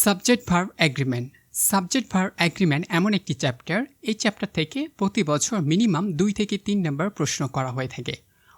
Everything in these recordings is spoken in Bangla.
Subject verb agreement subject verb agreement এমন একটি চ্যাপ্টার এই চ্যাপ্টার থেকে প্রতি বছর মিনিমাম দুই থেকে তিন নম্বর প্রশ্ন করা হয়ে থাকে।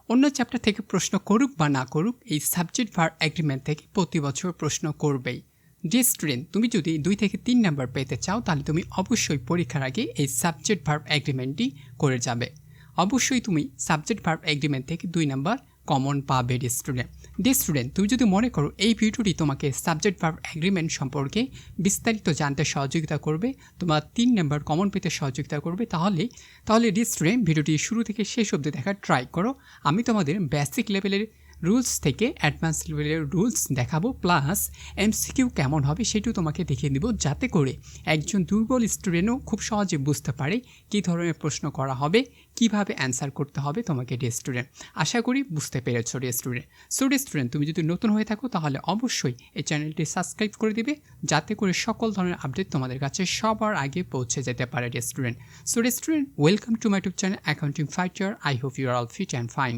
অন্য চ্যাপ্টার থেকে প্রশ্ন করুক বা না করুক, এই সাবজেক্ট ভার্ব অ্যাগ্রিমেন্ট থেকে প্রতি বছর প্রশ্ন করবেই। যে স্টুডেন্ট তুমি যদি দুই থেকে তিন নম্বর পেতে চাও, তাহলে তুমি অবশ্যই পরীক্ষার আগে এই সাবজেক্ট ভার্ব অ্যাগ্রিমেন্টটি করে যাবে। অবশ্যই তুমি সাবজেক্ট ভার্ব এগ্রিমেন্ট থেকে দুই নম্বর কমন পাবে স্টুডেন্ট ডি স্টুডেন্ট তুমি যদি মনে করো এই ভিডিওটি তোমাকে সাবজেক্ট ভার্ব অ্যাগ্রিমেন্ট সম্পর্কে বিস্তারিত জানতে সহযোগিতা করবে, তোমার তিন নম্বর কমন পেতে সহযোগিতা করবে, তাহলে তাহলে ডি স্টুডেন্ট ভিডিওটি শুরু থেকে শেষ অবধি দেখার ট্রাই করো। আমি তোমাদের বেসিক লেভেলের রুলস থেকে অ্যাডভান্স লেভেলের রুলস দেখাবো প্লাস এমসিকিউ কেমন হবে সেটিও তোমাকে দেখিয়ে দিব যাতে করে একজন দুর্বল স্টুডেন্টও খুব সহজে বুঝতে পারে কী ধরনের প্রশ্ন করা হবে, কীভাবে অ্যান্সার করতে হবে তোমাকে ডে স্টুডেন্ট আশা করি বুঝতে পেরেছ dear student so dear student তুমি যদি নতুন হয়ে থাকো তাহলে অবশ্যই এই চ্যানেলটি সাবস্ক্রাইব করে দিবে, যাতে করে সকল ধরনের আপডেট তোমাদের কাছে সবার আগে পৌঁছে যেতে পারে dear student so dear student welcome to my YouTube channel accounting fighter I hope you are all fit and fine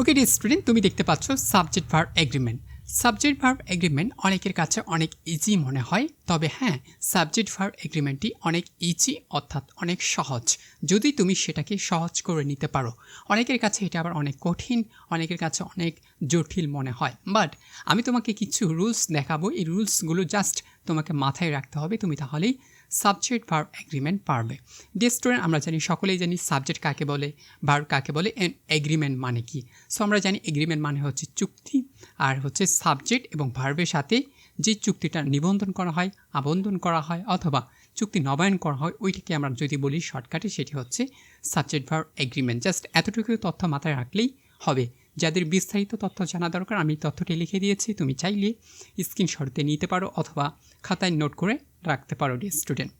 okay dear student তুমি দেখতে পাচ্ছ subject verb agreement subject verb agreement অনেকের কাছে অনেক ইজি মনে হয়, তবে হ্যাঁ সাবজেক্ট ভার্ব এগ্রিমেন্টটি অনেক ইজি অর্থাৎ অনেক সহজ। যদি তুমি সেটাকে সহজ করে নিতে পারো। অনেকের কাছে এটা আবার অনেক কঠিন, অনেকের কাছে অনেক জটিল মনে হয়। বাট আমি তোমাকে কিছু রুলস দেখাবো। এই রুলসগুলো জাস্ট তোমাকে মাথায় রাখতে হবে। তুমি তাহলেই সাবজেক্ট ভার্ব এগ্রিমেন্ট পারবে। ডে স্টুডেন্ট আমরা জানি, সকলেই জানি সাবজেক্ট কাকে বলে ভার্ব কাকে বলে অ্যান্ড এগ্রিমেন্ট মানে কি। সো আমরা জানি এগ্রিমেন্ট মানে হচ্ছে চুক্তি, আর হচ্ছে সাবজেক্ট এবং ভার্বের সাথে যে চুক্তিটা নিবন্ধন করা হয়, আবন্ধন করা হয়, অথবা চুক্তি নবায়ন করা হয়, ওইটাকে আমরা যদি বলি শর্টকাটে সেটি হচ্ছে সাবজেক্ট ভার্ব এগ্রিমেন্ট জাস্ট এতটুকু তথ্য মাথায় রাখলেই হবে। যাদের বিস্তারিত তথ্য জানা দরকার, আমি তথ্যটি লিখে দিয়েছি। তুমি চাইলে স্ক্রিনশটতে নিতে পারো অথবা খাতায় নোট করে রাখতে পারো dear student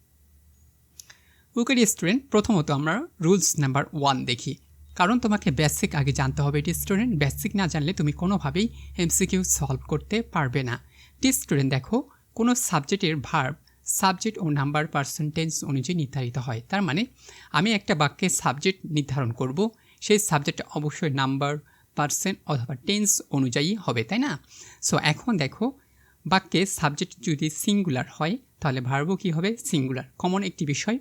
okay dear student প্রথমত আমরা রুলস নাম্বার ওয়ান দেখি। কারণ তোমাকে বেসিক আগে জানতে হবে ডি স্টুডেন্ট বেসিক না জানলে তুমি কোনোভাবেই এমসিকিউ সলভ করতে পারবে না। ডি স্টুডেন্ট দেখো, কোনো সাবজেক্টের ভার্ব সাবজেক্ট ও নাম্বার পার্সেন্টেজ অনুযায়ী নির্ধারিত হয়। তার মানে আমি একটা বাক্যের সাবজেক্ট নির্ধারণ করব। সেই সাবজেক্টটা অবশ্যই নাম্বার পার্সেন্ট অথবা টেন্স অনুযায়ী হবে, তাই না? সো এখন দেখো, বাক্যে সাবজেক্ট যদি সিঙ্গুলার হয়, তাহলে ভার্বও কী হবে? সিঙ্গুলার কমন একটি বিষয়।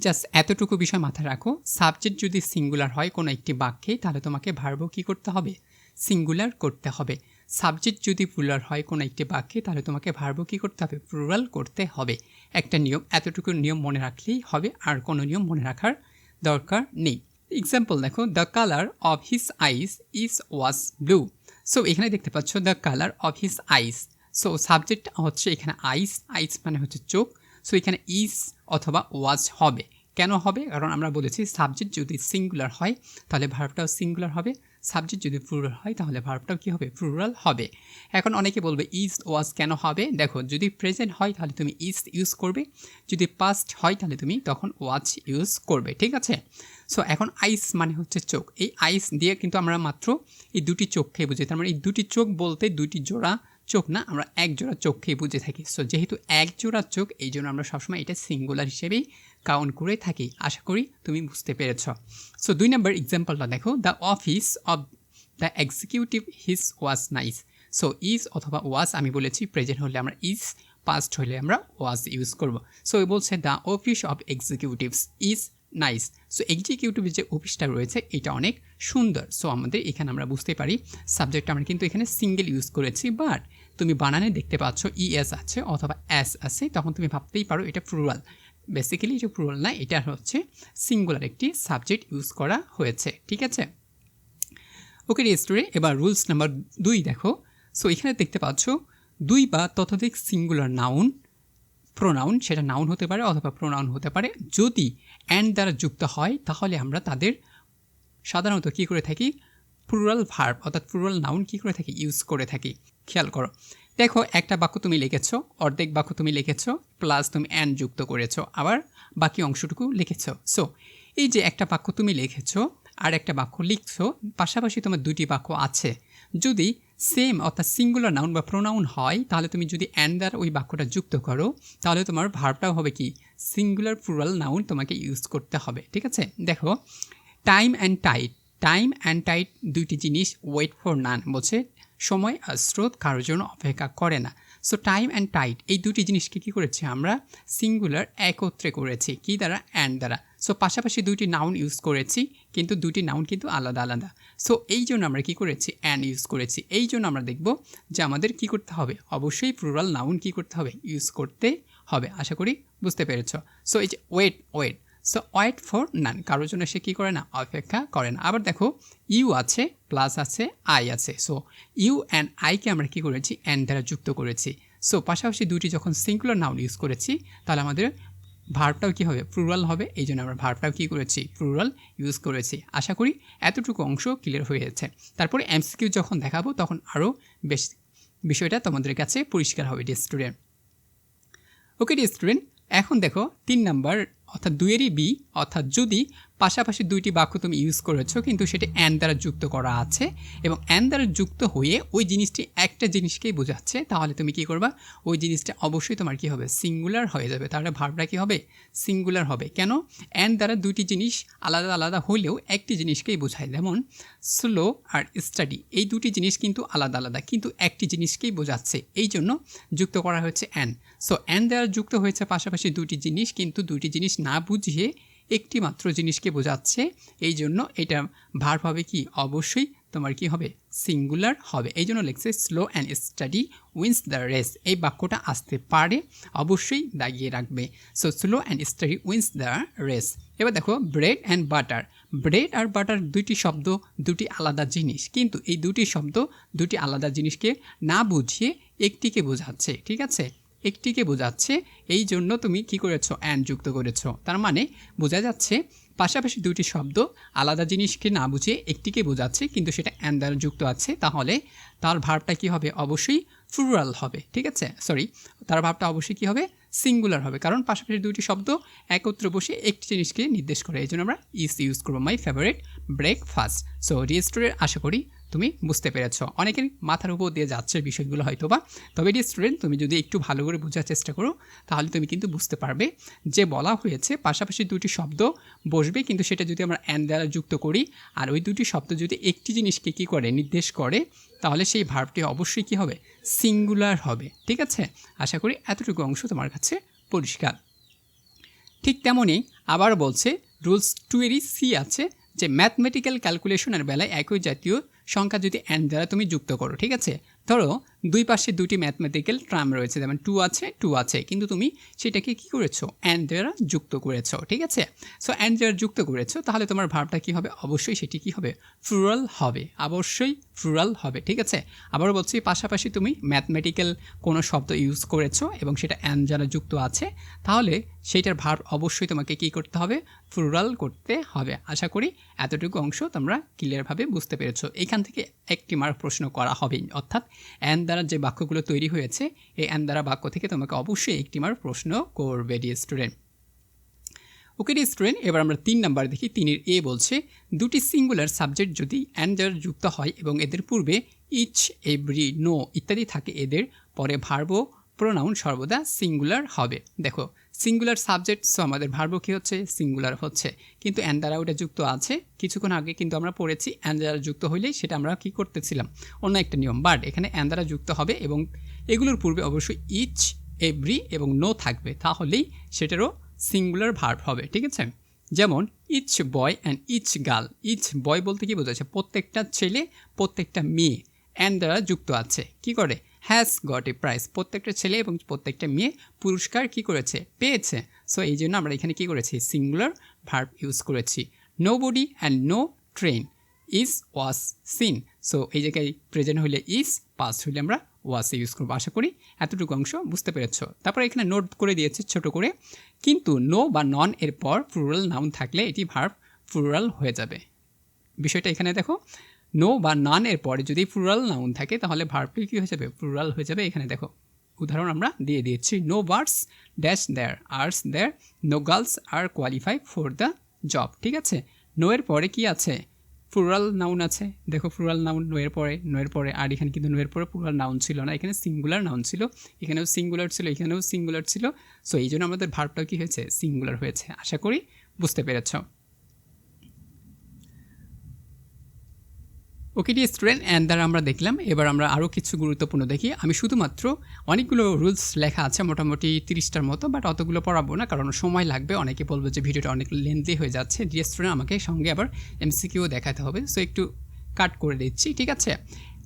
জাস্ট এতটুকু বিষয় মাথায় রাখো সাবজেক্ট যদি সিঙ্গুলার হয় কোনো একটি বাক্যে, তাহলে তোমাকে ভার্বও কী করতে হবে? সিঙ্গুলার করতে হবে। সাবজেক্ট যদি প্লুরাল হয় কোনো একটি বাক্যে, তাহলে তোমাকে ভার্বও কী করতে হবে? প্লুরাল করতে হবে। একটা নিয়ম, এতটুকু নিয়ম মনে রাখলেই হবে, আর কোনো নিয়ম মনে রাখার দরকার নেই। এক্সাম্পল দেখো the colour of his eyes is was blue so এখানে দেখতে পাচ্ছ the colour of his eyes so subject হচ্ছে এখানে আইস আইস মানে হচ্ছে চোখ। সো এখানে ইস অথবা ওয়াজ হবে। কেন হবে? কারণ আমরা বলেছি সাবজেক্ট যদি সিঙ্গুলার হয়, তাহলে ভার্বটাও সিঙ্গুলার হবে। সাবজেক্ট যদি প্লুরাল হয়, তাহলে ভার্বটাও কী হবে? প্লুরাল হবে। এখন অনেকে বলবে ইস্ট ওয়াজ কেন হবে? দেখো, যদি প্রেজেন্ট হয়, তাহলে তুমি ইস্ট ইউজ করবে। যদি পাস্ট হয়, তাহলে তুমি তখন ওয়াজ ইউজ করবে, ঠিক আছে? সো এখন আইস মানে হচ্ছে চোখ। এই আইস দিয়ে কিন্তু আমরা মাত্র এই দুটি চোখকে বুঝি তার মানে এই দুটি চোখ বলতে দুটি জোড়া চোখ না, আমরা এক জোড়া চোখকেই বুঝে থাকি। সো যেহেতু এক জোড়া চোখ, এই জন্য আমরা সবসময় এটা সিঙ্গুলার হিসেবেই কাউন্ট করে থাকি। আশা করি তুমি বুঝতে পেরেছ। সো দুই নম্বর এক্সাম্পলটা দেখো। The office of the executive his was nice so is অথবা ওয়াজ আমি বলেছি প্রেজেন্ট হলে আমরা ইজ পাস্ট হলে আমরা ওয়াজ ইউজ করব। সো বলছে the office of executives is nice so executive যে অফিসটা রয়েছে, এটা অনেক সুন্দর। সো আমাদের এখানে আমরা বুঝতে পারি সাবজেক্ট আমরা কিন্তু এখানে সিঙ্গেল ইউজ করেছি বাট তুমি বানানে দেখতে পাচ্ছ ইএস আছে অথবা এস আছে, তখন তুমি ভাবতেই পারো এটা প্লুরাল বেসিক্যালি এটা প্লুরাল না, এটা হচ্ছে সিঙ্গুলার একটি সাবজেক্ট ইউজ করা হয়েছে, ঠিক আছে? ওকে রেস্টোরে এবার রুলস নাম্বার দুই দেখো। সো এখানে দেখতে পাচ্ছ, দুই বা ততোধিক সিঙ্গুলার নাউন প্রোনাউন সেটা নাউন হতে পারে অথবা প্রোনাউন হতে পারে। যদি অ্যান্ড দ্বারা যুক্ত হয়, তাহলে আমরা তাদের সাধারণত কী করে থাকি? প্লুরাল ভার্ব অর্থাৎ প্লুরাল নাউন কী করে থাকি? ইউজ করে থাকি। খেয়াল করো। দেখো, একটা বাক্য তুমি লিখেছো, অর্ধেক বাক্য তুমি লিখেছো প্লাস তুমি অ্যান্ড যুক্ত করেছ, আবার বাকি অংশটুকু লিখেছো। সো এই যে একটা বাক্য তুমি লিখেছো আর একটা বাক্য লিখছো, পাশাপাশি তোমার দুটি বাক্য আছে। যদি সেম অর্থাৎ সিঙ্গুলার নাউন বা প্রোনাউন হয়, তাহলে তুমি যদি অ্যান্ড দ্বারা ওই বাক্যটা যুক্ত করো, তাহলে তোমার ভার্বটাও হবে কি? সিঙ্গুলার প্লুরাল নাউন তোমাকে ইউজ করতে হবে, ঠিক আছে? দেখো time and tide time and tide দুইটি জিনিস ওয়েট ফর নান বলছে, সময় আর স্রোত কারোর জন্য অপেক্ষা করে না। সো টাইম অ্যান্ড টাইট এই দুটি জিনিসকে কী করেছি আমরা? সিঙ্গুলার একত্রে করেছি, কী দ্বারা? অ্যান্ড দ্বারা। সো পাশাপাশি দুইটি নাউন ইউজ করেছি, কিন্তু দুটি নাউন কিন্তু আলাদা আলাদা। সো এই জন্য আমরা কী করেছি? অ্যান্ড ইউজ করেছি। এই জন্য আমরা দেখব যে আমাদের কী করতে হবে? অবশ্যই প্লুরাল নাউন কী করতে হবে? ইউজ করতে হবে। আশা করি বুঝতে পেরেছ। সো এই যে wait wait so wait for none কারোর জন্য সে কী করে না? অপেক্ষা করে না। আবার দেখো ইউ আছে প্লাস আছে আই আছে। সো ইউ অ্যান্ড আইকে আমরা কী করেছি? অ্যান্ড দ্বারা যুক্ত করেছি। সো পাশাপাশি দুটি যখন সিঙ্গুলার নাউন ইউজ করেছি, তাহলে আমাদের ভার্বটাও কী হবে? প্লুরাল হবে। এই জন্য আমরা ভার্বটাও কী করেছি? প্লুরাল ইউজ করেছি। আশা করি এতটুকু অংশ ক্লিয়ার হয়ে যাচ্ছে তারপরে এমসিকিউ যখন দেখাবো, তখন আরও বেশ বিষয়টা তোমাদের কাছে পরিষ্কার হবে স্টুডেন্ট ওকে ডি স্টুডেন্ট এখন দেখো তিন নাম্বার অর্থাৎ দুইয়েরই বি অর্থাৎ যদি পাশাপাশি দুইটি বাক্য তুমি ইউজ করেছ, কিন্তু সেটি অ্যান দ্বারা যুক্ত করা আছে এবং অ্যান দ্বারা যুক্ত হয়ে ওই জিনিসটি একটা জিনিসকেই বোঝাচ্ছে। তাহলে তুমি কি করবা? ওই জিনিসটা অবশ্যই তোমার কি হবে? সিঙ্গুলার হয়ে যাবে। তাহলে ভাবটা কি হবে? সিঙ্গুলার হবে। কেন? অ্যান দ্বারা দুইটি জিনিস আলাদা আলাদা হলেও একটি জিনিসকেই বোঝায়। যেমন স্লো আর স্টাডি এই দুটি জিনিস কিন্তু আলাদা আলাদা, কিন্তু একটি জিনিসকেই বোঝাচ্ছে। এই জন্য যুক্ত করা হয়েছে অ্যান সো অ্যান দ্বারা যুক্ত হয়েছে পাশাপাশি দুটি জিনিস, কিন্তু দুটি জিনিস না বুঝিয়ে একটি মাত্র জিনিসকে বোঝাচ্ছে এই জন্য এটা ভার হবে কি? অবশ্যই তোমার কি হবে? সিঙ্গুলার হবে। এই জন্য লিখছে slow and steady wins the race এই বাক্যটা আসতে পারে, অবশ্যই দাগিয়ে রাখবে। So slow and steady wins the race এবার দেখো ব্রেড অ্যান্ড বাটার ব্রেড আর বাটার দুইটি শব্দ, দুটি আলাদা জিনিস। কিন্তু এই দুটি শব্দ, দুটি আলাদা জিনিসকে না বুঝিয়ে একটিকে বোঝাচ্ছে। ঠিক আছে? একটিকে বোঝাচ্ছে, এই জন্য তুমি কি করেছ অ্যান্ড যুক্ত করেছ। তার মানে বোঝা যাচ্ছে, পাশাপাশি দুটি শব্দ আলাদা জিনিসকে না বুঝে একটিকে বোঝাচ্ছে, কিন্তু সেটা অ্যান্ড দ্বারা যুক্ত আছে, তাহলে তার ভাবটা কি হবে? অবশ্যই ফ্লুরাল হবে, ঠিক আছে? সরি তার ভাবটা অবশ্যই কী হবে? সিঙ্গুলার হবে, কারণ পাশাপাশি দুটি শব্দ একত্রে বসে একটি জিনিসকে নির্দেশ করে। এই জন্য আমরা ইস ইউজ করব মাই ফেভারিট ব্রেকফাস্ট সো রিস্টোরের আশা করি তুমি বুঝতে পেরেছ। অনেকের মাথার উপর দিয়ে যাচ্ছে বিষয়গুলো হয়তো বা তবে এটি স্টুডেন্ট তুমি যদি একটু ভালো করে বোঝার চেষ্টা করো, তাহলে তুমি কিন্তু বুঝতে পারবে যে বলা হয়েছে পাশাপাশি দুটি শব্দ বসবে, কিন্তু সেটা যদি আমরা অ্যান দ্বারা যুক্ত করি, আর ওই দুটি শব্দ যদি একটি জিনিসকে কী করে, নির্দেশ করে, তাহলে সেই ভার্বটি অবশ্যই কী হবে? সিঙ্গুলার হবে। ঠিক আছে? আশা করি এতটুকু অংশ তোমার কাছে পরিষ্কার। ঠিক তেমনই আবার বলছে রুলস টু এরই সি আছে, যে ম্যাথমেটিক্যাল ক্যালকুলেশনের বেলায় একই জাতীয় সংখ্যা যদি অ্যান্ড দ্বারা তুমি যুক্ত করো, ঠিক আছে? ধরো, দুই পাশে দুটি ম্যাথমেটিক্যাল ট্রাম রয়েছে, যেমন টু আছে টু আছে, কিন্তু তুমি সেটাকে কি করেছ? অ্যান্ড দ্বারা যুক্ত করেছ, ঠিক আছে? সো অ্যান্ড দ্বারা যুক্ত করেছ, তাহলে তোমার ভাবটা কি হবে? অবশ্যই সেটি কি হবে? ফ্লুরাল হবে। অবশ্যই ফ্লুরাল হবে, ঠিক আছে? আবার বলছি, পাশাপাশি তুমি ম্যাথমেটিক্যাল কোনো শব্দ ইউজ করেছ এবং সেটা অ্যান্ড দ্বারা যুক্ত আছে, তাহলে সেইটার ভাব অবশ্যই তোমাকে কী করতে হবে? ফ্লুরাল করতে হবে। আশা করি এতটুকু অংশ তোমরা ক্লিয়ারভাবে বুঝতে পেরেছ। এখান থেকে একটি মার্ক প্রশ্ন করা হবে, অর্থাৎ অ্যান দ্বারা যে বাক্যগুলো তৈরি হয়েছে, এই অ্যান দ্বারা বাক্য থেকে তোমাকে অবশ্যই একটি মার্ক প্রশ্ন করবে ডি স্টুডেন্ট ওকে স্টুডেন্ট এবার আমরা তিন নাম্বার দেখি। তিনের এ বলছে, দুটি সিঙ্গুলার সাবজেক্ট যদি অ্যান্ডার যুক্ত হয় এবং এদের পূর্বে ইচ এভরি নো ইত্যাদি থাকে, এদের পরে ভার্ব প্রোনাউন সর্বদা সিঙ্গুলার হবে। দেখো সিঙ্গুলার সাবজেক্ট সো আমাদের ভার্ব কী হচ্ছে? সিঙ্গুলার হচ্ছে। কিন্তু অ্যান দ্বারা ওটা যুক্ত আছে। কিছুক্ষণ আগে কিন্তু আমরা পড়েছি অ্যান দ্বারা যুক্ত হইলেই সেটা আমরা কী করতেছিলাম? অন্য একটা নিয়ম। বাট এখানে অ্যান দ্বারা যুক্ত হবে এবং এগুলোর পূর্বে অবশ্যই ইচ এভরি এবং নো থাকবে। তাহলেই সেটারও সিঙ্গুলার ভার্ব হবে, ঠিক আছে? যেমন each boy and each girl each boy বলতে কি বোঝাচ্ছে প্রত্যেকটা ছেলে, প্রত্যেকটা মেয়ে। অ্যান দ্বারা যুক্ত আছে। কি করে? হ্যাজ গট এ প্রাইজ প্রত্যেকটা ছেলে এবং প্রত্যেকটা মেয়ে পুরস্কার কি করেছে? পেয়েছে। সো এই জন্য আমরা এখানে কি করেছি? সিঙ্গুলার ভার্ব ইউজ করেছি। Nobody and no train is was seen so এই জায়গায় প্রেজেন্ট হলে ইজ পাস হলে আমরা ওয়াস ইউজ করব আশা করি এতটুকু অংশ বুঝতে পেরেছ। তারপরে এখানে নোট করে দিয়েছে ছোট করে। কিন্তু নো বা নন এর পর প্লুরাল নাউন থাকলে এটি ভার্ব প্লুরাল হয়ে যাবে। বিষয়টা এখানে দেখো। নো বা নন এর পরে যদি প্লুরাল নাউন থাকে তাহলে ভার্বটি কী হয়ে যাবে? প্লুরাল হয়ে যাবে এখানে দেখো। উদাহরণ আমরা দিয়ে দিয়েছি। No birds dash there arts there no girls are qualify for the job ঠিক আছে? নো এর পরে কি আছে? প্লুরাল নাউন আছে। দেখো প্লুরাল নাউন নোয়ের পরে নোয়ের পরে, আর এখানে কিন্তু নোয়ের পরে প্লুরাল নাউন ছিল না। এখানে সিঙ্গুলার নাউন ছিল, এখানেও সিঙ্গুলার ছিল, এখানেও সিঙ্গুলার ছিল। সো এই জন্য আমাদের ভার্বটা কী হয়েছে? সিঙ্গুলার হয়েছে। আশা করি বুঝতে পেরেছ। ওকে ডি স্টুডেন্ট অ্যান্ড দ্বারা আমরা দেখলাম, এবার আমরা আরও কিছু গুরুত্বপূর্ণ দেখি। আমি শুধুমাত্র অনেকগুলো রুলস লেখা আছে, মোটামুটি তিরিশটার মতো বাট অতগুলো পড়াবো না, কারণ সময় লাগবে। অনেকে বলব যে ভিডিওটা অনেক লেন্দি হয়ে যাচ্ছে। ডি স্টুডেন্ট আমাকে সঙ্গে আবার এমসিকিউ দেখাতে হবে সো একটু কাট করে দিচ্ছি, ঠিক আছে?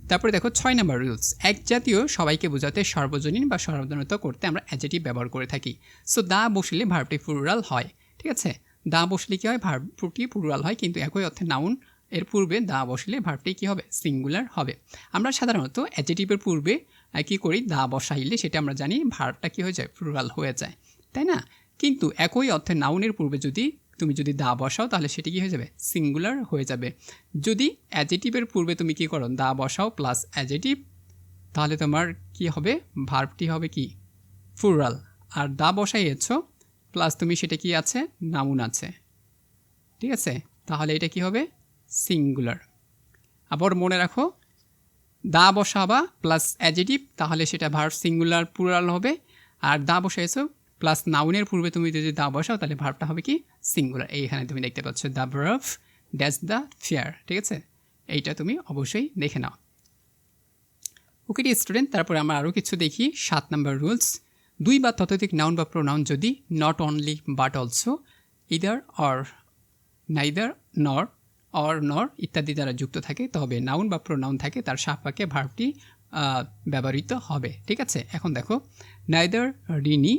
তারপরে দেখো, ছয় নম্বর রুলস এক জাতীয় সবাইকে বোঝাতে সর্বজনীন বা সর্বজনীত করতে আমরা অ্যাজেটিভ ব্যবহার করে থাকি। সো দা বসলে ভার্বটি প্লুরাল হয়, ঠিক আছে? দা বসলে কী হয়? ভার্বটি প্লুরাল হয়, কিন্তু একই অর্থে নাউন এর পূর্বে দা বসলে ভার্বটি কী হবে? সিঙ্গুলার হবে। আমরা সাধারণত অ্যাজেটিভের পূর্বে কী করি? দা বসাইলে সেটা আমরা জানি ভার্বটা কী হয়ে যায়? প্লুরাল হয়ে যায়। তাই না? কিন্তু একই অর্থে নাউনের পূর্বে যদি তুমি যদি দা বসাও, তাহলে সেটি কী হয়ে যাবে? সিঙ্গুলার হয়ে যাবে। যদি অ্যাজেটিভের পূর্বে তুমি কী করো? দা বসাও প্লাস অ্যাজেটিভ তাহলে তোমার কি হবে? ভার্বটি হবে কি? ফুরাল আর দা বসাইয়েছ প্লাস তুমি সেটা কি আছে? নাউন আছে। ঠিক আছে? তাহলে এটা কি হবে? সিঙ্গুলার আবার মনে রাখো, দা বসাবা প্লাস অ্যাজেটিভ তাহলে সেটা ভার্ব সিঙ্গুলার প্লুরাল হবে। আর দা বসাইছো প্লাস নাউনের পূর্বে তুমি যদি দা বসাও, তাহলে ভার্বটা হবে কি? সিঙ্গুলার এইখানে তুমি দেখতে পাচ্ছ the verb dash the fair ঠিক আছে? এইটা তুমি অবশ্যই দেখে নাও। ওকে স্টুডেন্ট তারপরে আমরা আরও কিছু দেখি। সাত নম্বর রুলস দুই বা ততোধিক নাউন বা প্রোনাউন যদি not only but also either or neither nor or nor ইত্যাদি দ্বারা যুক্ত থাকে, তবে নাউন বা প্রোনাউন থাকে, তার সাপাকে ভার্বটি ব্যবহৃত হবে। ঠিক আছে? এখন দেখো neither Rini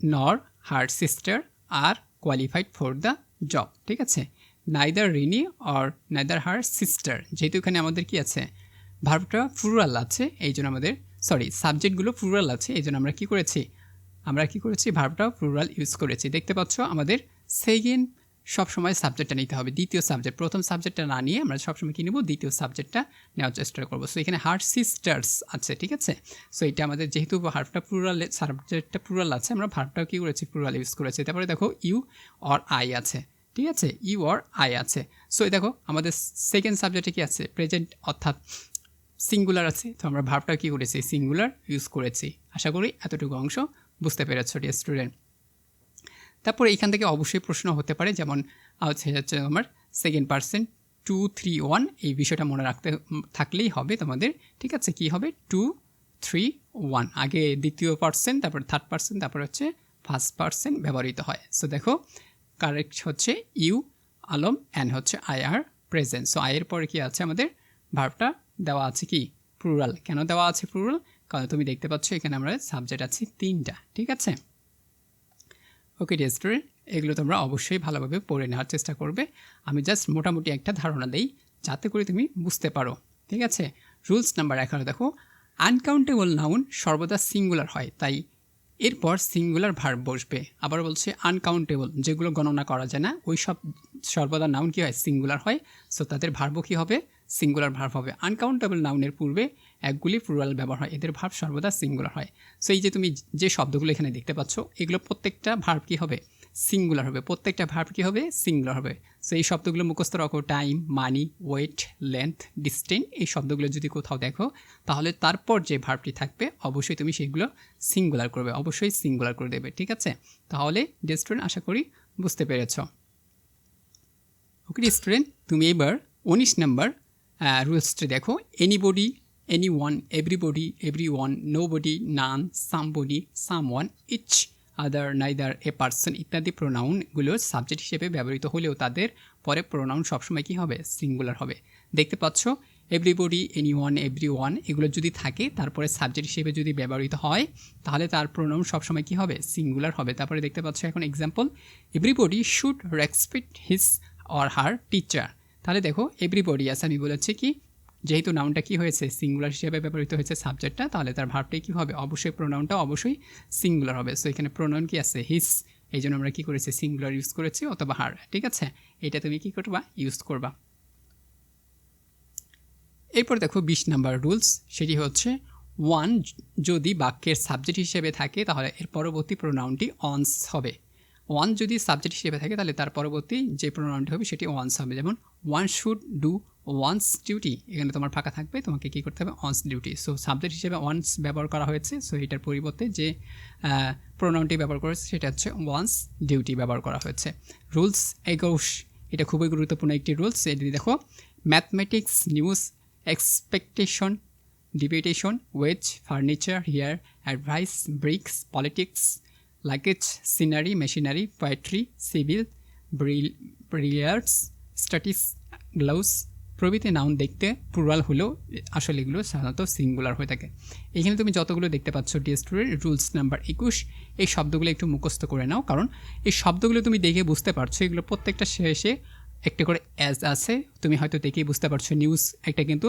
nor her sister are qualified for the job ঠিক আছে? Neither Rini or neither her sister যেহেতু এখানে আমাদের কি আছে? ভার্বটা প্লুরাল আছে, এই জন্য আমাদের সরি সাবজেক্টগুলো প্লুরাল আছে, এই জন্য আমরা কি করেছি? আমরা কি করেছি? ভার্বটা প্লুরাল ইউজ করেছি। দেখতে পাচ্ছ, আমাদের সেকেন্ড সবসময় সাবজেক্টটা নিতে হবে। দ্বিতীয় সাবজেক্ট প্রথম সাবজেক্টটা না নিয়ে আমরা সবসময় কী নেব? দ্বিতীয় সাবজেক্টটা নেওয়ার চেষ্টা করব। সো এখানে হার্ট সিস্টার্স আছে, ঠিক আছে? সো এটা আমাদের যেহেতু ভার্বটা প্লুরাল সাবজেক্টটা প্লুরাল আছে, আমরা ভার্বটাও কী করেছি? প্লুরাল ইউজ করেছি। তারপরে দেখো ইউ অর আই আছে, ঠিক আছে? ইউ অর আই আছে। সো দেখো, আমাদের সেকেন্ড সাবজেক্টে কি আছে? প্রেজেন্ট অর্থাৎ সিঙ্গুলার আছে। তো আমরা ভার্বটা কী করেছি? সিঙ্গুলার ইউজ করেছি। আশা করি এতটুকু অংশ বুঝতে পেরেছ স্টুডেন্ট তারপরে এখান থেকে অবশ্যই প্রশ্ন হতে পারে, যেমন হচ্ছে হচ্ছে আমার second percent two three one এই বিষয়টা মনে রাখতে থাকলেই হবে তোমাদের, ঠিক আছে? কি হবে? টু থ্রি ওয়ান আগে দ্বিতীয় পার্সেন্ট তারপর থার্ড পার্সেন্ট তারপর হচ্ছে ফার্স্ট পার্সেন্ট ব্যবহৃত হয়। সো দেখো কারেক্ট হচ্ছে ইউ আলম অ্যান্ড হচ্ছে আই আর প্রেজেন্ট সো আয়ের পরে কি আছে আমাদের? ভার্বটা দেওয়া আছে কি? প্লুরাল কেন দেওয়া আছে প্লুরাল কারণ তুমি দেখতে পাচ্ছ এখানে আমরা সাবজেক্ট আছে তিনটা, ঠিক আছে? ওকে ডিয়ার স্টুডেন্ট এগুলো তোমরা অবশ্যই ভালোভাবে পড়ে নেওয়ার চেষ্টা করবে। আমি জাস্ট মোটামুটি একটা ধারণা দেই, যাতে করে তুমি বুঝতে পারো, ঠিক আছে? রুলস নাম্বার এগারো দেখো আনকাউন্টেবল নাউন সর্বদা সিঙ্গুলার হয়, তাই এরপর সিঙ্গুলার ভার্ব বসবে। আবার বলছে আনকাউন্টেবল যেগুলো গণনা করা যায় না ওই সব সর্বদা নাউন কী হয়? সিঙ্গুলার হয়। সো তাদের ভার্বও কী হবে? সিঙ্গুলার ভার্ব হবে। আনকাউন্টেবল নাউনের পূর্বে একগুলি প্লুরাল ব্যবহার হয়। এদের ভার্ব সর্বদা সিঙ্গুলার হয়। সো এই যে তুমি যে শব্দগুলো এখানে দেখতে পাচ্ছ, এগুলো প্রত্যেকটা ভার্ভ কী হবে? সিঙ্গুলার হবে। প্রত্যেকটা ভার্ভ কী হবে? সিঙ্গুলার হবে। সো এই শব্দগুলো মুখস্থ রাখো। Time money weight length distance এই শব্দগুলো যদি কোথাও দেখো, তাহলে তারপর যে ভার্বটি থাকবে, অবশ্যই তুমি সেগুলো সিঙ্গুলার করবে। অবশ্যই সিঙ্গুলার করে দেবে। ঠিক আছে? তাহলে স্টুডেন্ট আশা করি বুঝতে পেরেছ। ওকে স্টুডেন্ট তুমি এবার উনিশ নাম্বার রুলসটি দেখো anybody anyone everybody everyone nobody none somebody someone each other neither a person ইত্যাদি প্রোনাউনগুলো সাবজেক্ট হিসেবে ব্যবহৃত হলেও তাদের পরে প্রোনাউন সবসময় কী হবে? সিঙ্গুলার হবে। দেখতে পাচ্ছ? Everybody anyone everyone এগুলো যদি থাকে, তারপরে সাবজেক্ট হিসেবে যদি ব্যবহৃত হয়, তাহলে তার প্রোনাউন সবসময় কী হবে? সিঙ্গুলার হবে। তারপরে দেখতে পাচ্ছ এখন example everybody should respect his or her teacher তাহলে দেখো এভরিবডি আছে, আমি বলেছি কি, যেহেতু নাউনটা কি হয়েছে সিঙ্গুলার হিসেবে ব্যবহৃত হয়েছে সাবজেক্টটা তাহলে তার ভার্বটাই কী হবে? অবশ্যই প্রোনাউনটা অবশ্যই সিঙ্গুলার হবে। সো এখানে প্রোনাউন কি আছে? হিস এই জন্য আমরা কী করেছি? সিঙ্গুলার ইউজ করেছি, অথবা হার ঠিক আছে? এটা তুমি কী করবা? ইউজ করবা। এরপর দেখো, বিশ নাম্বার রুলস সেটি হচ্ছে ওয়ান যদি বাক্যের সাবজেক্ট হিসেবে থাকে, তাহলে এর পরবর্তী প্রোনাউনটি অনস হবে। ওয়ান যদি সাবজেক্ট হিসেবে থাকে, তাহলে তার পরবর্তী যে প্রোনাউনটি হবে সেটি ওয়ান্স হবে। যেমন one should do one's duty এখানে তোমার ফাঁকা থাকবে, তোমাকে কী করতে হবে? অনস ডিউটি সো সাবজেক্ট হিসেবে ওয়ান্স ব্যবহার করা হয়েছে। সো এটার পরিবর্তে যে প্রোনাউনটি ব্যবহার করেছে সেটা হচ্ছে ওয়ান্স ডিউটি ব্যবহার করা হয়েছে। রুলস এগোস এটা খুবই গুরুত্বপূর্ণ একটি রুলস এটি দেখো mathematics news expectation deputation wage furniture hair advice bricks politics luggage scenery machinery poetry civil billiards statics gloves প্রভৃতি নাউন দেখতে প্লুরাল হলেও আসলে এগুলো সাধারণত সিঙ্গুলার হয়ে থাকে। এখানে তুমি যতগুলো দেখতে পাচ্ছ ডি স্টুডেন্ট রুলস নাম্বার একুশ, এই শব্দগুলো একটু মুখস্থ করে নাও, কারণ এই শব্দগুলো তুমি দেখে বুঝতে পারছ, এগুলো প্রত্যেকটা শেষে একটা করে অ্যাজ আছে। তুমি হয়তো দেখেই বুঝতে পারছ নিউজ একটা কিন্তু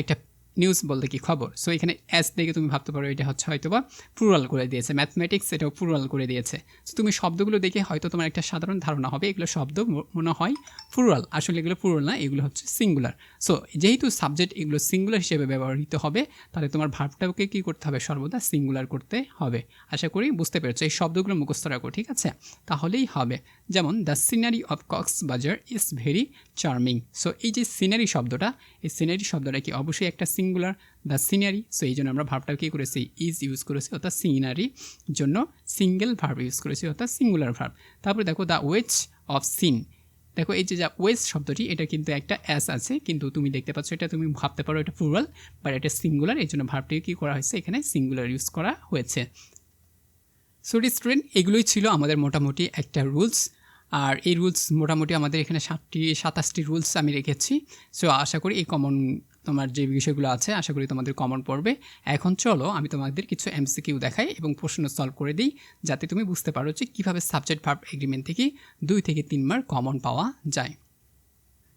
একটা নিউজ বলতে কি খবর? সো এখানে অ্যাস দেখে তুমি ভাবতে পারো এটা হচ্ছে হয়তো বা প্লুরাল করে দিয়েছে। ম্যাথমেটিক্স এটাও প্লুরাল করে দিয়েছে। সো তুমি শব্দগুলো দেখে হয়তো তোমার একটা সাধারণ ধারণা হবে। এগুলো শব্দ মনে হয় প্লুরাল আসলে এগুলো প্লুরাল না, এগুলো হচ্ছে সিঙ্গুলার সো যেহেতু সাবজেক্ট এগুলো সিঙ্গুলার হিসেবে ব্যবহৃত হবে, তাহলে তোমার ভার্বটাকে কী করতে হবে? সর্বদা সিঙ্গুলার করতে হবে। আশা করি বুঝতে পেরেছ। এই শব্দগুলো মুখস্থ রাখো, ঠিক আছে? তাহলেই হবে। যেমন the scenery of Cox's Bazar is very charming so এই যে সিনারি শব্দটা, এই সিনারি শব্দটা কি অবশ্যই একটা সিঙ্গুলার দ্য সিনারি সো এই জন্য আমরা ভার্বটা কী করেছি? ইজ ইউজ করেছি, অর্থাৎ সিনারি জন্য সিঙ্গেল ভার্ব ইউজ করেছি, অর্থাৎ সিঙ্গুলার ভার্ব তারপরে দেখো দ্য ওয়েজ অফ সিন দেখো এই যে যা ওয়েস শব্দটি, এটা কিন্তু একটা অ্যাস আছে, কিন্তু তুমি দেখতে পাচ্ছ এটা তুমি ভাবতে পারো এটা প্লুরাল বাট এটা সিঙ্গুলার এই জন্য ভার্বটি কী করা হয়েছে? এখানে সিঙ্গুলার ইউজ করা হয়েছে। সো স্টুডেন্ট এগুলোই ছিল আমাদের মোটামুটি একটা রুলস আর এই রুলস মোটামুটি আমাদের এখানে সাতটি, সাতাশটি রুলস আমি রেখেছি। সো আশা করি এই কমন তোমার যে বিষয়গুলো আছে, আশা করি তোমাদের কমন পড়বে। এখন চলো আমি তোমাদের কিছু এমসিকিউ দেখাই এবং প্রশ্ন সলভ করে দিই, যাতে তুমি বুঝতে পারো যে কীভাবে সাবজেক্ট ভার্ব এগ্রিমেন্ট থেকে দুই থেকে তিন মার্ক কমন পাওয়া যায়।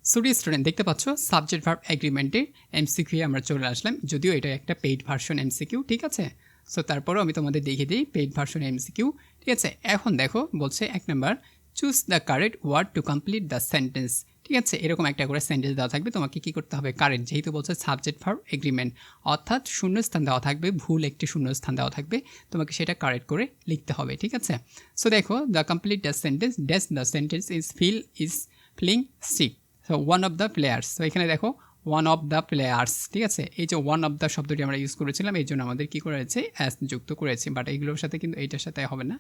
সুডি স্টুডেন্ট দেখতে পাচ্ছ সাবজেক্ট ভার্ব এগ্রিমেন্টে এমসিকিউ আমরা চলে আসলাম, যদিও এটা একটা পেইড ভার্সন এমসিকিউ ঠিক আছে? সো তারপরও আমি তোমাদের দেখিয়ে দিই পেইড ভার্সন এমসিকিউ ঠিক আছে? এখন দেখো, বলছে এক number choose the correct word to complete the sentence ঠিক আছে, এরকম একটা করে সেন্টেন্স দেওয়া থাকবে। তোমাকে কী করতে হবে? কারেন্ট যেহেতু বলছে সাবজেক্ট ভার্ব এগ্রিমেন্ট অর্থাৎ শূন্যস্থান দেওয়া থাকবে, ভুল একটি শূন্যস্থান দেওয়া থাকবে। তোমাকে সেটা কারেক্ট করে লিখতে হবে, ঠিক আছে? সো দেখো the complete the sentence dash the sentence is fill is filling sick so one of the players তো এখানে দেখো ওয়ান অফ দ্য প্লেয়ার্স ঠিক আছে? এই যে ওয়ান অফ দ্য শব্দটি আমরা ইউজ করেছিলাম, এই জন্য আমাদের কী করেছে? অ্যাস যুক্ত করেছি। বাট এইগুলোর সাথে কিন্তু এইটার সাথে হবে না।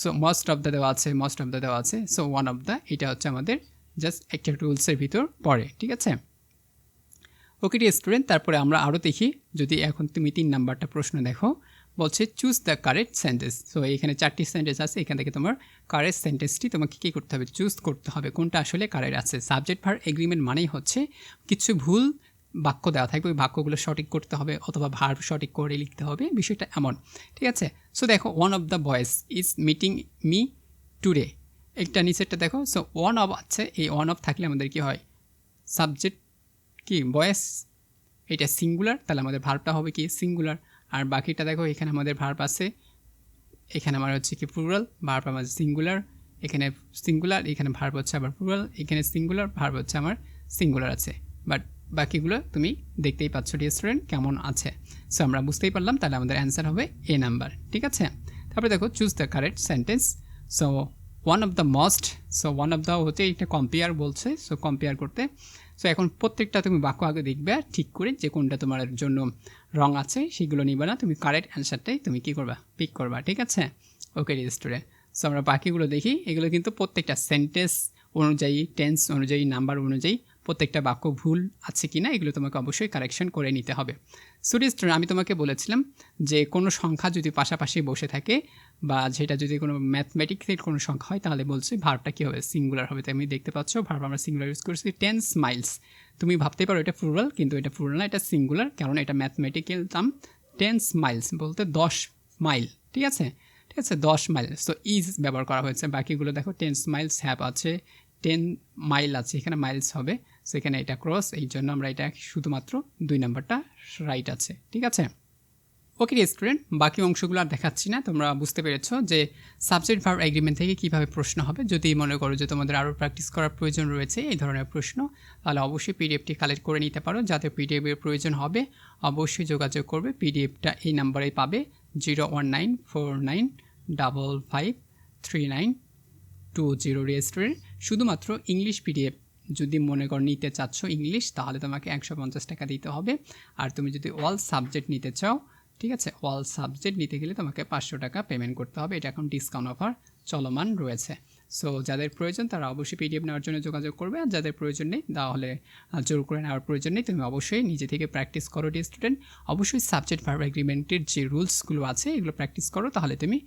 সো মোস্ট অফ দ্য দেওয়া আছে মোস্ট অফ দ্য দেওয়া আছে। সো ওয়ান অফ দ্য এটা হচ্ছে আমাদের জাস্ট একটা রুলসের ভিতর পড়ে, ঠিক আছে? ওকে স্টুডেন্ট, তারপরে আমরা আরও দেখি, যদি এখন তুমি তিন নাম্বারটা প্রশ্ন দেখো, বলছে, choose the correct sentence. So এখানে চারটি সেন্টেন্স আছে, এখান থেকে তোমার কারেক্ট সেন্টেন্সটি তোমাকে কী করতে হবে? চুজ করতে হবে, কোনটা আসলে কারেক্ট আছে। সাবজেক্ট ভার এগ্রিমেন্ট মানেই হচ্ছে কিছু ভুল বাক্য দেওয়া থাকবে, ওই বাক্যগুলো সঠিক করতে হবে, অথবা ভার্ব সঠিক করে লিখতে হবে, বিষয়টা এমন, ঠিক আছে? সো দেখো one of the boys is meeting me today একটা নিচেরটা দেখো। সো ওয়ান অফ আছে, এই ওয়ান অফ থাকলে আমাদের কি হয়? সাবজেক্ট কি? বয়েস এটা সিঙ্গুলার তাহলে আমাদের ভার্বটা হবে কি? সিঙ্গুলার আর বাকিটা দেখো, এখানে আমাদের ভার্ব আছে। এখানে আমার হচ্ছে কি প্লুরাল ভার্ব আমার সিঙ্গুলার এখানে সিঙ্গুলার এখানে ভার্ব হচ্ছে আবার প্লুরাল এখানে সিঙ্গুলার ভার্ব হচ্ছে আমার সিঙ্গুলার আছে। বাট বাকিগুলো তুমি দেখতেই পাচ্ছ স্টুডেন্ট কেমন আছে? সো আমরা বুঝতেই পারলাম, তাহলে আমাদের অ্যান্সার হবে এ নাম্বার ঠিক আছে? তারপরে দেখো choose the correct sentence so one of the most so one of the হচ্ছে এটা কম্পেয়ার বলছে সো কম্পেয়ার করতে। সো এখন প্রত্যেকটা তুমি বাক্য আগে দেখবে আর ঠিক করে যে কোনটা তোমার জন্য রং আছে, সেগুলো নিবে না। তুমি কারেক্ট অ্যান্সারটাই তুমি কি করবা? পিক করবা, ঠিক আছে? ওকে রেজিস্টরে সো আমরা বাকিগুলো দেখি। এগুলো কিন্তু প্রত্যেকটা সেন্টেন্স অনুযায়ী টেন্স অনুযায়ী নাম্বার অনুযায়ী প্রত্যেকটা বাক্য ভুল আছে কি না এগুলো তোমাকে অবশ্যই কারেকশন করে নিতে হবে। স্টুডেন্ট আমি তোমাকে বলেছিলাম যে কোনো সংখ্যা যদি পাশাপাশি বসে থাকে বা যেটা যদি কোনো ম্যাথমেটিক্সের কোনো সংখ্যা হয়, তাহলে বলছি ভার্বটা কী হবে? সিঙ্গুলার হবে। তুমি দেখতে পাচ্ছ ভার্ব আমরা সিঙ্গুলার ইউজ করছি টেন স্মাইলস তুমি ভাবতে পারো এটা প্লুরাল কিন্তু এটা প্লুরাল না, এটা সিঙ্গুলার কারণ এটা ম্যাথমেটিক্যাল দাম টেন্স মাইলস বলতে দশ মাইল ঠিক আছে? ঠিক আছে, দশ মাইল সো ইজ ব্যবহার করা হয়েছে। বাকিগুলো দেখো টেন্স মাইলস হ্যাপ আছে টেন মাইল আছে, এখানে মাইলস হবে। সেখানে এটা ক্রস এই জন্য আমরা এটা শুধুমাত্র দুই নাম্বারটা রাইট আছে, ঠিক আছে? ওকে স্টুডেন্ট বাকি অংশগুলো আর দেখাচ্ছি না। তোমরা বুঝতে পেরেছ যে সাবজেক্ট ভার্ব এগ্রিমেন্ট থেকে কীভাবে প্রশ্ন হবে। যদি মনে করো যে তোমাদের আরও প্র্যাকটিস করার প্রয়োজন রয়েছে, এই ধরনের প্রশ্ন, তাহলে অবশ্যই পিডিএফটি কালেক্ট করে নিতে পারো। যাতে পিডিএফের প্রয়োজন হবে, অবশ্যই যোগাযোগ করবে। পিডিএফটা এই নাম্বারেই পাবে zero one nine four nine double five three nine two zero restaurant শুধুমাত্র ইংলিশ পিডিএফ যদি মনে কর নিতে চাচ্ছ ইংলিশ তাহলে তোমাকে একশো পঞ্চাশ টাকা দিতে হবে। আর তুমি যদি অল সাবজেক্ট নিতে চাও, ঠিক আছে? অল সাবজেক্ট নিতে গেলে তোমাকে পাঁচশো টাকা পেমেন্ট করতে হবে। এটা এখন ডিসকাউন্ট অফার চলমান রয়েছে। সো যাদের প্রয়োজন, তারা অবশ্যই পিডিএফ নেওয়ার জন্য যোগাযোগ করবে। আর যাদের প্রয়োজন নেই, তাহলে জোর করে নেওয়ার প্রয়োজন নেই। তুমি অবশ্যই নিজে থেকে প্র্যাকটিস করো ডি স্টুডেন্ট অবশ্যই সাবজেক্ট ভার্ব এগ্রিমেন্টের যে রুলসগুলো আছে, এগুলো প্র্যাকটিস করো। তাহলে তুমি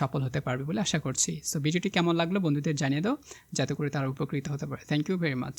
সফল হতে পারবে বলে আশা করছি। সো ভিডিওটি কেমন লাগল বন্ধুদের জানিয়ে দাও, যাতে করে তারা উপকৃত হতে পারে। Thank you very much